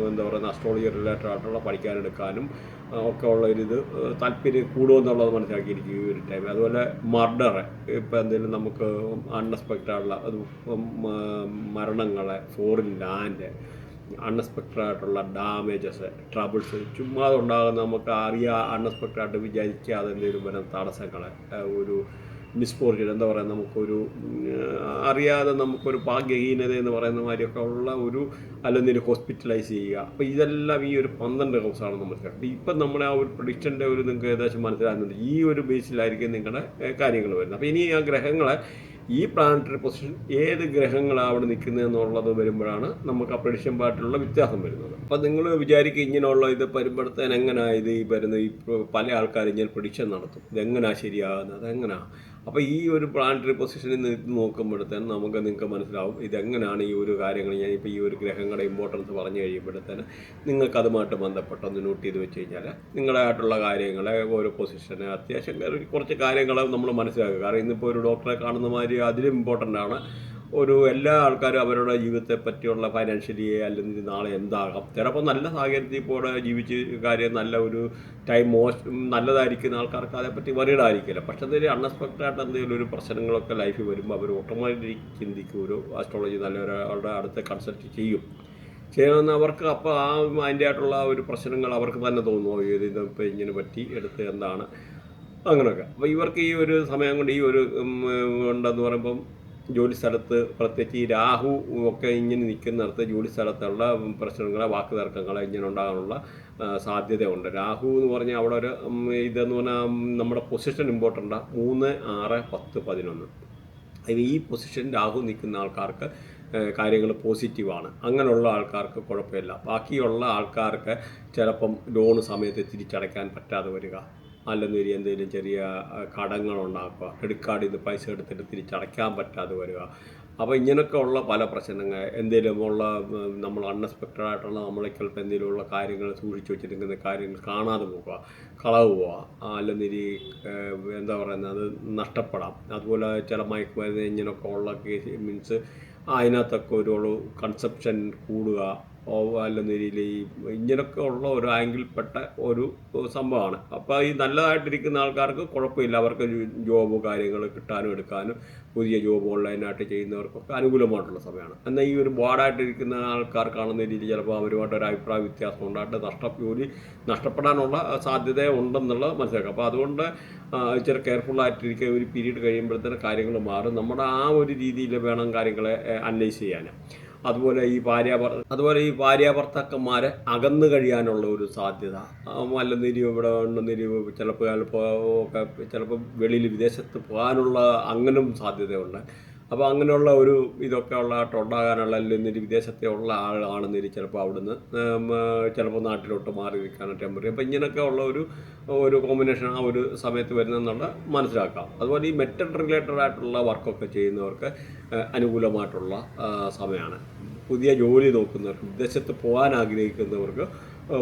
എന്താ പറയുക അസ്ട്രോളജി റിലേറ്റഡ് ആയിട്ടുള്ള പഠിക്കാനെടുക്കാനും ഒക്കെ ഉള്ള ഒരു ഇത് താല്പര്യം കൂടുമെന്നുള്ളത് മനസ്സിലാക്കിയിരിക്കും ഈ ഒരു ടൈം അതുപോലെ മർഡർ ഇപ്പം എന്തെങ്കിലും നമുക്ക് അൺഎക്സ്പെക്റ്റഡ് ആയിട്ടുള്ള അത് മരണങ്ങളെ ഫോറിൻ ലാൻഡ് അൺഎക്സ്പെക്റ്റഡ് ആയിട്ടുള്ള ഡാമേജസ് ട്രബിൾസ് ചുമ്മാതെ ഉണ്ടാകുന്ന നമുക്ക് അറിയാ അൺഎക്സ്പെക്റ്റഡ് ആയിട്ട് വിചാരിക്കാതെ എന്തെങ്കിലും വരുന്ന തടസ്സങ്ങൾ ഒരു മിസ്ഫോർച്യൂൺ എന്താ പറയുക നമുക്കൊരു അറിയാതെ നമുക്കൊരു ഭാഗ്യഹീനത എന്ന് പറയുന്ന മാതിരിയൊക്കെ ഉള്ള ഒരു അല്ലെങ്കിൽ ഹോസ്പിറ്റലൈസ് ചെയ്യുക. അപ്പോൾ ഇതെല്ലാം ഈ ഒരു പന്ത്രണ്ട് ഹൗസാണ് നമ്മൾ കേട്ടത് ഇപ്പം നമ്മുടെ ആ ഒരു പ്രൊഡിക്ഷന്റെ ഒരു നിങ്ങൾക്ക് ഏകദേശം മനസ്സിലാകുന്നുണ്ട്. ഈ ഒരു ബേസിലായിരിക്കും നിങ്ങളുടെ കാര്യങ്ങൾ വരുന്നത്. അപ്പോൾ ഇനി ആ ഗ്രഹങ്ങളെ ഈ പ്ലാനറ്ററി പൊസിഷൻ ഏത് ഗ്രഹങ്ങളാണ് അവിടെ നിൽക്കുന്നത് എന്നുള്ളത് വരുമ്പോഴാണ് നമുക്ക് ആ പ്രഡിക്ഷൻ പാർട്ടിലുള്ള വ്യത്യാസം വരുന്നത്. അപ്പം നിങ്ങൾ വിചാരിക്കുക ഇങ്ങനെയുള്ള ഇത് പരിപ്പെടുത്താൻ എങ്ങനെയാണ് ഇത് ഈ വരുന്നത് ഈ പല ആൾക്കാരും ഇങ്ങനെ പ്രഡിക്ഷൻ നടത്തും. ഇതെങ്ങനെയാണ് ശരിയാകുന്നത്? അതെങ്ങനെയാണ് അപ്പോൾ ഈ ഒരു പ്ലാനറ്ററി പൊസിഷനിൽ നിന്ന് നോക്കുമ്പോഴത്തേന് നമുക്ക് നിങ്ങൾക്ക് മനസ്സിലാവും ഇതെങ്ങനെയാണ് ഈ ഒരു കാര്യങ്ങൾ ഞാൻ ഇപ്പോൾ ഈ ഒരു ഗ്രഹങ്ങളുടെ ഇമ്പോർട്ടൻസ് പറഞ്ഞു കഴിയുമ്പോഴത്തേന് നിങ്ങൾക്ക് അതുമായിട്ട് ബന്ധപ്പെട്ടൊന്ന് നോട്ട് ചെയ്ത് വെച്ച് കഴിഞ്ഞാൽ നിങ്ങളായിട്ടുള്ള കാര്യങ്ങളെ ഓരോ പൊസിഷന് അത്യാവശ്യം കുറച്ച് കാര്യങ്ങൾ നമ്മൾ മനസ്സിലാക്കുക. കാരണം ഇന്നിപ്പോൾ ഒരു ഡോക്ടറെ കാണുന്ന മാതിരി അതിലും ഇമ്പോർട്ടന്റ് ആണ്. ഒരു എല്ലാ ആൾക്കാരും അവരുടെ ജീവിതത്തെ പറ്റിയുള്ള ഫൈനാൻഷ്യലി അല്ലെങ്കിൽ നാളെ എന്താകാം. ചിലപ്പോൾ നല്ല സാഹചര്യത്തിൽ ഇപ്പോൾ ജീവിച്ച് കാര്യം നല്ല ഒരു ടൈം മോശം നല്ലതായിരിക്കുന്ന ആൾക്കാർക്ക് അതേപ്പറ്റി വറീഡായിരിക്കില്ല പക്ഷേ എന്തെങ്കിലും അൺഎക്സ്പെക്റ്റഡ് ആയിട്ട് എന്തെങ്കിലും ഒരു പ്രശ്നങ്ങളൊക്കെ ലൈഫിൽ വരുമ്പോൾ അവർ ഓട്ടോമാറ്റിക് ചിന്തിക്കും. ഒരു ആസ്ട്രോളജി നല്ല ഒരാളുടെ അടുത്ത് കൺസൾട്ട് ചെയ്യും. ചെയ്യണമെന്ന് അവർക്ക് അപ്പോൾ ആ അതിന്റെ ആയിട്ടുള്ള ഒരു പ്രശ്നങ്ങൾ അവർക്ക് തന്നെ തോന്നുമോ ഇത് ഇതിപ്പോൾ ഇങ്ങനെ പറ്റി എടുത്ത് എന്താണ്? അങ്ങനെയൊക്കെ. അപ്പോൾ ഇവർക്ക് ഈ ഒരു സമയം കൊണ്ട് ഈ ഒരു ഉണ്ടെന്ന് പറയുമ്പം ജോലി സ്ഥലത്ത് പ്രത്യേകിച്ച് ഈ രാഹു ഒക്കെ ഇങ്ങനെ നിൽക്കുന്നിടത്ത് ജോലി സ്ഥലത്തുള്ള പ്രശ്നങ്ങളെ വാക്ക് തർക്കങ്ങളെ ഇങ്ങനെ ഉണ്ടാകാനുള്ള സാധ്യതയുണ്ട്. രാഹു എന്ന് പറഞ്ഞാൽ അവിടെ ഒരു ഇതെന്ന് പറഞ്ഞാൽ നമ്മുടെ പൊസിഷൻ ഇമ്പോർട്ടന്റ് മൂന്ന് ആറ് പത്ത് പതിനൊന്ന്. ഈ പൊസിഷൻ രാഹു നിൽക്കുന്ന ആൾക്കാർക്ക് കാര്യങ്ങൾ പോസിറ്റീവാണ് അങ്ങനെയുള്ള ആൾക്കാർക്ക് കുഴപ്പമില്ല. ബാക്കിയുള്ള ആൾക്കാർക്ക് ചിലപ്പം ലോൺ സമയത്ത് തിരിച്ചടയ്ക്കാൻ പറ്റാതെ വരിക. അല്ലെന്നൊരു എന്തെങ്കിലും ചെറിയ കടങ്ങളുണ്ടാക്കുക. ക്രെഡിറ്റ് കാർഡിൽ നിന്ന് പൈസ എടുത്തിട്ട് തിരിച്ചടയ്ക്കാൻ പറ്റാതെ വരിക. അപ്പോൾ ഇങ്ങനെയൊക്കെ ഉള്ള പല പ്രശ്നങ്ങൾ എന്തെങ്കിലും ഉള്ള നമ്മൾ അൺഎക്സ്പെക്റ്റഡ് ആയിട്ടുള്ള നമ്മളെ ചിലപ്പോൾ എന്തെങ്കിലും ഉള്ള കാര്യങ്ങൾ സൂക്ഷിച്ചു വെച്ചിരിക്കുന്ന കാര്യങ്ങൾ കാണാതെ പോവുക. കളവ് പോവുക. അല്ലെന്നിരി എന്താ പറയുന്നത് അത് നഷ്ടപ്പെടാം. അതുപോലെ ചില മയക്കുമരുന്ന് ഇങ്ങനെയൊക്കെ ഉള്ള കേസ് മീൻസ് അതിനകത്തൊക്കെ ഒരു കൺസെപ്ഷൻ കൂടുക. അല്ലെന്നിരിയിൽ ഈ ഇങ്ങനെയൊക്കെ ഉള്ള ഒരു ആംഗിൾപ്പെട്ട ഒരു സംഭവമാണ്. അപ്പോൾ ഈ നല്ലതായിട്ടിരിക്കുന്ന ആൾക്കാർക്ക് കുഴപ്പമില്ല. അവർക്ക് ജോബ് കാര്യങ്ങൾ കിട്ടാനും എടുക്കാനും പുതിയ ജോബ് ഓൺലൈനായിട്ട് ചെയ്യുന്നവർക്കൊക്കെ അനുകൂലമായിട്ടുള്ള സമയമാണ്. എന്നാൽ ഈ ഒരു ബോർഡായിട്ടിരിക്കുന്ന ആൾക്കാർ കാണുന്ന രീതിയിൽ ചിലപ്പോൾ അവരുമായിട്ട് ഒരു അഭിപ്രായ വ്യത്യാസം ഉണ്ടായിട്ട് നഷ്ട ജോലി നഷ്ടപ്പെടാനുള്ള സാധ്യത ഉണ്ടെന്നുള്ളത് മനസ്സിലാക്കുക അപ്പോൾ അതുകൊണ്ട് ഇച്ചിരി കെയർഫുള്ളായിട്ടിരിക്കുക ഒരു പീരീഡ് കഴിയുമ്പോഴത്തേന് കാര്യങ്ങൾ മാറും. നമ്മുടെ ആ ഒരു രീതിയിൽ വേണം കാര്യങ്ങളെ അനലൈസ് ചെയ്യാൻ. അതുപോലെ ഈ ഭാര്യാഭർ അതുപോലെ ഈ ഭാര്യാഭർത്താക്കന്മാരെ അകന്നു കഴിയാനുള്ള ഒരു സാധ്യത. അല്ലെന്നിരി ഇവിടെ ഉണ്ടെന്നിരി ചിലപ്പോൾ ചിലപ്പോൾ ഒക്കെ ചിലപ്പോൾ വെളിയിൽ വിദേശത്ത് പോകാനുള്ള അങ്ങനും സാധ്യതയുണ്ട്. അപ്പോൾ അങ്ങനെയുള്ള ഒരു ഇതൊക്കെ ഉള്ള ഉണ്ടാകാനുള്ള അല്ലെങ്കിൽ വിദേശത്തെ ഉള്ള ആളാണെന്നിരി ചിലപ്പോൾ അവിടുന്ന് ചിലപ്പോൾ നാട്ടിലോട്ട് മാറി നിൽക്കാനോ ടെമ്പററി അപ്പോൾ ഇങ്ങനെയൊക്കെ ഉള്ള ഒരു ഒരു കോമ്പിനേഷൻ ആ ഒരു സമയത്ത് വരുന്നെന്നുള്ള മനസ്സിലാക്കാം. അതുപോലെ ഈ മെറ്റൽ റിലേറ്റഡ് ആയിട്ടുള്ള വർക്കൊക്കെ ചെയ്യുന്നവർക്ക് അനുകൂലമായിട്ടുള്ള സമയമാണ് പുതിയ ജോലി നോക്കുന്നവർക്ക് വിദേശത്ത് പോകാൻ ആഗ്രഹിക്കുന്നവർക്ക്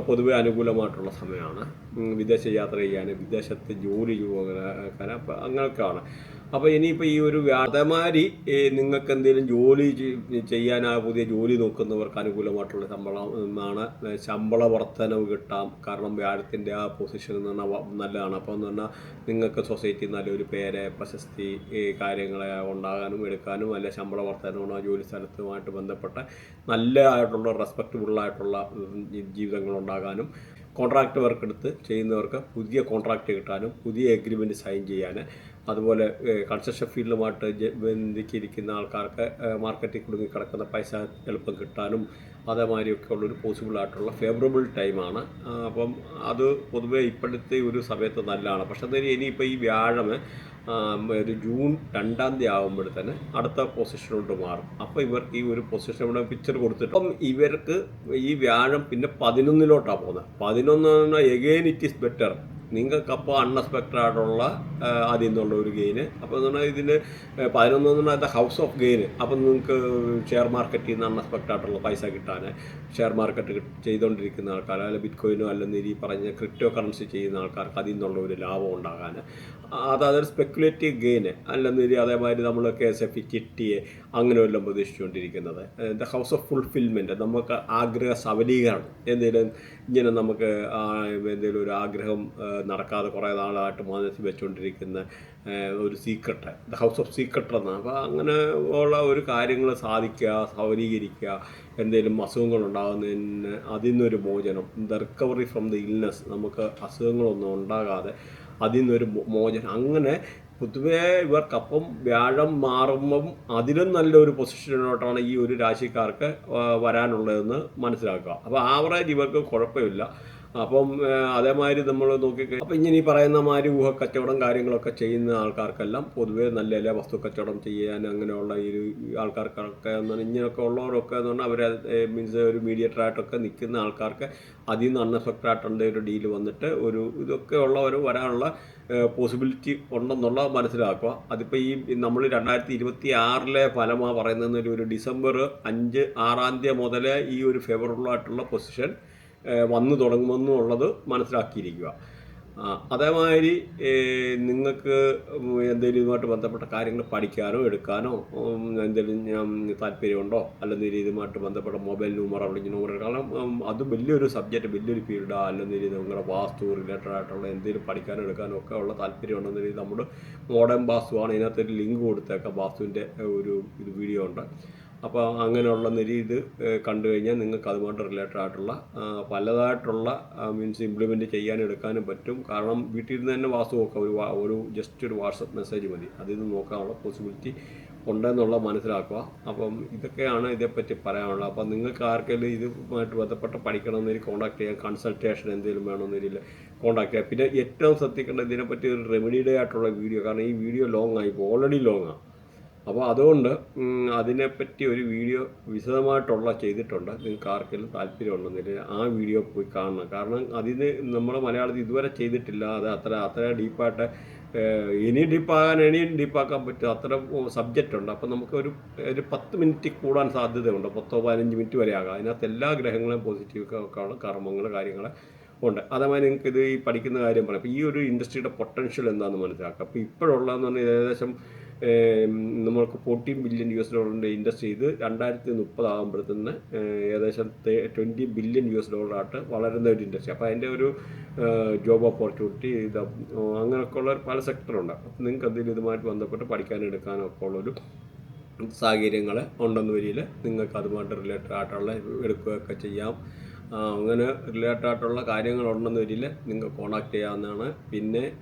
പൊതുവെ അനുകൂലമായിട്ടുള്ള സമയമാണ് വിദേശ യാത്ര ചെയ്യാൻ വിദേശത്ത് ജോലി അപ്പം അങ്ങനെയൊക്കെയാണ് അപ്പോൾ ഇനിയിപ്പോൾ ഈ ഒരു അതേമാതിരി നിങ്ങൾക്ക് എന്തെങ്കിലും ജോലി ചെയ്- ചെയ്യാൻ പുതിയ ജോലി നോക്കുന്നവർക്ക് അനുകൂലമായിട്ടുള്ള ശമ്പളം എന്നാണ് ശമ്പള വർധനവ് കിട്ടാം. കാരണം വ്യാഴത്തിന്റെ ആ പൊസിഷൻ എന്ന് പറഞ്ഞാൽ നല്ലതാണ്. അപ്പോൾ എന്ന് പറഞ്ഞാൽ നിങ്ങൾക്ക് സൊസൈറ്റി നല്ലൊരു പേര് പ്രശസ്തി കാര്യങ്ങളെ ഉണ്ടാകാനും എടുക്കാനും അല്ലെ ശമ്പള വർധനവും ജോലി സ്ഥലത്തുമായിട്ട് ബന്ധപ്പെട്ട നല്ല ആയിട്ടുള്ള റെസ്പെക്റ്റബിൾ ആയിട്ടുള്ള ജീവിതങ്ങൾ ഉണ്ടാകാനും. കോൺട്രാക്ട് വർക്ക് എടുത്ത് ചെയ്യുന്നവർക്ക് പുതിയ കോൺട്രാക്റ്റ് കിട്ടാനും പുതിയ എഗ്രിമെന്റ് സൈൻ ചെയ്യാൻ അതുപോലെ കൺസ്ട്രക്ഷൻ ഫീൽഡുമായിട്ട് ബന്ധിക്കിരിക്കുന്ന ആൾക്കാർക്ക് മാർക്കറ്റിൽ കുടുങ്ങി കിടക്കുന്ന പൈസ എളുപ്പം കിട്ടാനും അതേമാതിരിയൊക്കെ ഉള്ളൊരു പോസിബിൾ ആയിട്ടുള്ള ഫേവറബിൾ ടൈമാണ് അപ്പം അത് പൊതുവേ ഇപ്പോഴത്തെ ഒരു സമയത്ത് നല്ലതാണ്. പക്ഷേ ഇനിയിപ്പോൾ ഈ വ്യാഴം ഒരു ജൂൺ രണ്ടാം തീയതി തന്നെ അടുത്ത പൊസിഷനോട്ട് മാറും. അപ്പോൾ ഇവർക്ക് ഈ ഒരു പൊസിഷൻ ഇവിടെ പിക്ചർ കൊടുത്തിട്ട് അപ്പം ഇവർക്ക് ഈ വ്യാഴം പിന്നെ പതിനൊന്നിലോട്ടാണ് പോകുന്നത്. പതിനൊന്ന് എഗെയിൻ ഇറ്റ് ഈസ് ബെറ്റർ നിങ്ങൾക്കപ്പോൾ അൺഎക്സ്പെക്റ്റഡ് ആയിട്ടുള്ള അതിൽ നിന്നുള്ള ഒരു ഗെയിന് അപ്പോൾ എന്ന് പറഞ്ഞാൽ ഇതിന് പതിനൊന്ന് പറഞ്ഞാൽ ഹൗസ് ഓഫ് ഗെയിന് അപ്പം നിങ്ങൾക്ക് ഷെയർ മാർക്കറ്റിൽ നിന്ന് അൺഎക്സ്പെക്റ്റഡ് ആയിട്ടുള്ള പൈസ കിട്ടാൻ ഷെയർ മാർക്കറ്റ് ചെയ്തുകൊണ്ടിരിക്കുന്ന ആൾക്കാർ അല്ലെങ്കിൽ ബിറ്റ് കോയിനോ അല്ലെങ്കിൽ ഈ പറഞ്ഞ ക്രിപ്റ്റോ കറൻസി ചെയ്യുന്ന ആൾക്കാർക്ക് അതിൽ നിന്നുള്ള ഒരു ലാഭം ഉണ്ടാകാൻ. അതായത് സ്പെക്കുലേറ്റീവ് ഗെയിന് അല്ലെന്നിരി അതേമാതിരി നമ്മൾ കെ എസ് എഫ് ചിട്ടിയെ അങ്ങനെ വല്ലതും പ്രതീക്ഷിച്ചുകൊണ്ടിരിക്കുന്നത്. ദ ഹൗസ് ഓഫ് ഫുൾഫിൽമെന്റ് നമുക്ക് ആഗ്രഹ സബലീകരണം. എന്തെങ്കിലും ഇങ്ങനെ നമുക്ക് എന്തെങ്കിലും ഒരു ആഗ്രഹം നടക്കാതെ കുറേ നാളായിട്ട് മാനസി വെച്ചുകൊണ്ടിരിക്കുന്ന ഒരു secret the house of secret എന്നാണ്. അപ്പോൾ അങ്ങനെ ഉള്ള ഒരു കാര്യങ്ങൾ സാധിക്കുക സബലീകരിക്കുക എന്തെങ്കിലും അസുഖങ്ങൾ ഉണ്ടാകുന്നതിന് അതിൽ നിന്നൊരു മോചനം the recovery from the illness നമുക്ക് അസുഖങ്ങളൊന്നും ഉണ്ടാകാതെ അതിൽ നിന്നൊരു മോചനം. അങ്ങനെ പൊതുവേ ഇവർക്കപ്പം വ്യാഴം മാറുമ്പം അതിലും നല്ലൊരു പൊസിഷനിലോട്ടാണ് ഈ ഒരു രാശിക്കാർക്ക് വരാനുള്ളതെന്ന് മനസ്സിലാക്കുക. അപ്പോൾ ആവറേജ് ഇവർക്ക് കുഴപ്പമില്ല. അപ്പം അതേമാതിരി നമ്മൾ നോക്കി അപ്പം ഇങ്ങനെ ഈ പറയുന്ന മാതിരി ഊഹക്കച്ചവടം കാര്യങ്ങളൊക്കെ ചെയ്യുന്ന ആൾക്കാർക്കെല്ലാം പൊതുവേ നല്ല എല്ലാ വസ്തു കച്ചവടം ചെയ്യാൻ അങ്ങനെയുള്ള ഈ ആൾക്കാർക്കൊക്കെ എന്ന് പറഞ്ഞാൽ ഇങ്ങനെയൊക്കെ ഉള്ളവരൊക്കെ എന്ന് പറഞ്ഞാൽ അവരെ മീൻസ് ഒരു മീഡിയേറ്ററായിട്ടൊക്കെ നിൽക്കുന്ന ആൾക്കാർക്ക് അതിൽ നിന്ന് അൺഎഫക്റ്റ് ആയിട്ടുണ്ട് ഒരു ഡീൽ വന്നിട്ട് ഒരു ഇതൊക്കെ ഉള്ളവർ വരാനുള്ള പോസിബിലിറ്റി ഉണ്ടെന്നുള്ള മനസ്സിലാക്കുക. അതിപ്പോൾ ഈ നമ്മൾ രണ്ടായിരത്തി ഇരുപത്തി ആറിലെ ഫലമാണ് പറയുന്നത് ഒരു ഡിസംബർ അഞ്ച് ആറാം തീയതി മുതൽ ഈ ഒരു ഫേവറബിൾ ആയിട്ടുള്ള പൊസിഷൻ വന്നു തുടങ്ങുമെന്നുള്ളത് മനസ്സിലാക്കിയിരിക്കുക. അതേമാതിരി നിങ്ങൾക്ക് എന്തെങ്കിലും ഇതുമായിട്ട് ബന്ധപ്പെട്ട കാര്യങ്ങൾ പഠിക്കാനോ എടുക്കാനോ എന്തെങ്കിലും താല്പര്യമുണ്ടോ? അല്ലെങ്കിൽ ഇതുമായിട്ട് ബന്ധപ്പെട്ട മൊബൈൽ നമ്പർ അല്ലെങ്കിൽ നമ്പർ കാരണം അത് വലിയൊരു സബ്ജക്റ്റ് വലിയൊരു ഫീൽഡാണ് അല്ലെങ്കിൽ നിങ്ങളുടെ വാസ്തു റിലേറ്റഡ് ആയിട്ടുള്ള എന്തെങ്കിലും പഠിക്കാനോ എടുക്കാനോ ഒക്കെ ഉള്ള താല്പര്യം ഉണ്ടെന്ന രീതിയിൽ നമ്മുടെ മോഡേൺ വാസ്തുവാണ് ഇതിനകത്തൊരു ലിങ്ക് കൊടുത്തേക്കാം. വാസ്തുവിന്റെ ഒരു ഇത് വീഡിയോ ഉണ്ട്. അപ്പോൾ അങ്ങനെയുള്ള നിരി ഇത് കണ്ടു കഴിഞ്ഞാൽ നിങ്ങൾക്ക് അതുമായിട്ട് റിലേറ്റഡ് ആയിട്ടുള്ള പലതായിട്ടുള്ള മീൻസ് ഇംപ്ലിമെന്റ് ചെയ്യാനും എടുക്കാനും പറ്റും. കാരണം വീട്ടിൽ നിന്ന് തന്നെ വാസ്തു നോക്കാം ഒരു ഒരു ജസ്റ്റ് ഒരു വാട്സപ്പ് മെസ്സേജ് മതി. അതിൽ നിന്ന് നോക്കാനുള്ള പോസിബിലിറ്റി ഉണ്ടെന്നുള്ള മനസ്സിലാക്കുക. അപ്പം ഇതൊക്കെയാണ് ഇതേപ്പറ്റി പറയാനുള്ളത്. അപ്പം നിങ്ങൾക്ക് ആർക്കെങ്കിലും ഇതുമായിട്ട് ബന്ധപ്പെട്ട് പഠിക്കണമെന്നൊരു കോൺടാക്ട് ചെയ്യാം കൺസൾട്ടേഷൻ എന്തെങ്കിലും വേണമെന്നൊരില്ല കോൺടാക്ട് ചെയ്യാം പിന്നെ ഏറ്റവും ശ്രദ്ധിക്കേണ്ടത് ഇതിനെപ്പറ്റി ഒരു റെമഡിയുടെ ആയിട്ടുള്ള വീഡിയോ കാരണം ഈ വീഡിയോ ലോങ് ആയി ഓൾറെഡി ലോങ്ങാണ് അപ്പോൾ അതുകൊണ്ട് അതിനെപ്പറ്റി ഒരു വീഡിയോ വിശദമായിട്ടുള്ള ചെയ്തിട്ടുണ്ട്. നിങ്ങൾക്ക് ആർക്കെങ്കിലും താല്പര്യമുണ്ടെന്നില്ല ആ വീഡിയോ പോയി കാണണം. കാരണം അതിന് നമ്മൾ മലയാളത്തിൽ ഇതുവരെ ചെയ്തിട്ടില്ല. അത് അത്ര അത്ര ഡീപ്പായിട്ട് ഇനി ഡീപ്പാകാൻ ഇനിയും ഡീപ്പാക്കാൻ പറ്റും. അത്ര സബ്ജക്റ്റ് ഉണ്ട്. അപ്പോൾ നമുക്ക് ഒരു ഒരു പത്ത് മിനിറ്റ് കൂടാൻ സാധ്യതയുണ്ട്. പത്തോ പതിനഞ്ച് മിനിറ്റ് വരെ ആകാം. അതിനകത്ത് എല്ലാ ഗ്രഹങ്ങളും പോസിറ്റീവ് ഒക്കെ ഉള്ള കർമ്മങ്ങൾ കാര്യങ്ങൾ ഉണ്ട്. അതേമാതിരി നിങ്ങൾക്ക് ഇത് ഈ പഠിക്കുന്ന കാര്യം പറയാം. അപ്പോൾ ഈ ഒരു ഇൻഡസ്ട്രിയുടെ പൊട്ടൻഷ്യൽ എന്താണെന്ന് മനസ്സിലാക്കാം. അപ്പോൾ ഇപ്പോഴുള്ളതെന്ന് പറഞ്ഞാൽ ഏകദേശം നമ്മൾക്ക് ഫോർട്ടീൻ ബില്യൺ യു എസ് ഡോളറിന്റെ ഇൻഡസ്ട്രി ഇത് രണ്ടായിരത്തി മുപ്പതാകുമ്പോഴത്തേന് ഏകദേശം ട്വന്റി ബില്യൺ യു എസ് ഡോളറായിട്ട് വളരുന്ന ഒരു ഇൻഡസ്ട്രി അപ്പോൾ അതിന്റെ ഒരു ജോബ് ഓപ്പർച്യൂണിറ്റി ഇത് അങ്ങനെയൊക്കെ ഉള്ള പല സെക്ടറുണ്ട് അപ്പോൾ നിങ്ങൾക്ക് എന്തെങ്കിലും ഇതുമായിട്ട് ബന്ധപ്പെട്ട് പഠിക്കാനും എടുക്കാനും ഒക്കെ ഉള്ളൊരു സാഹചര്യങ്ങൾ ഉണ്ടെന്ന് വരിയിൽ നിങ്ങൾക്ക് അതുമായിട്ട് റിലേറ്റഡ് ആയിട്ടുള്ള എടുക്കുകയൊക്കെ ചെയ്യാം. അങ്ങനെ റിലേറ്റഡ് ആയിട്ടുള്ള വരില്ല. നിങ്ങൾക്ക് കോൺടാക്ട് ചെയ്യാവുന്നതാണ്. പിന്നെ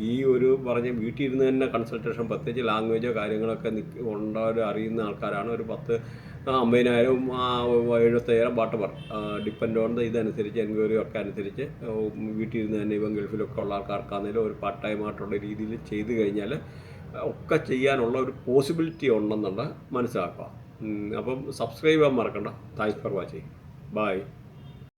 ഈ- ഒരു പറഞ്ഞ വീട്ടിൽ ഇരുന്ന് തന്നെ കൺസൾട്ടേഷൻ പ്രത്യേകിച്ച് ലാംഗ്വേജോ കാര്യങ്ങളൊക്കെ ഉണ്ടവർ അറിയുന്ന ആൾക്കാരാണ്. ഒരു പത്ത് അമ്പതിനായിരം എഴുപത്തയ്യായിരം വാട്ടവർ ഡിപ്പെൻഡ് ഓൺ ഇതനുസരിച്ച് എൻക്വയറി ഒക്കെ അനുസരിച്ച് വീട്ടിൽ ഇരുന്ന് തന്നെ ഇപ്പം ഗൾഫിലൊക്കെ ഉള്ള ആൾക്കാർക്കാണെങ്കിലും ഒരു പാർട്ട് ടൈം ആയിട്ടുള്ള രീതിയിൽ ചെയ്തു കഴിഞ്ഞാൽ ഒക്കെ ചെയ്യാനുള്ള ഒരു പോസിബിലിറ്റി ഉണ്ടെന്നുള്ള മനസ്സിലാക്കുക. അപ്പം സബ്സ്ക്രൈബ് ചെയ്യാൻ മറക്കണ്ട. Thanks for watching bye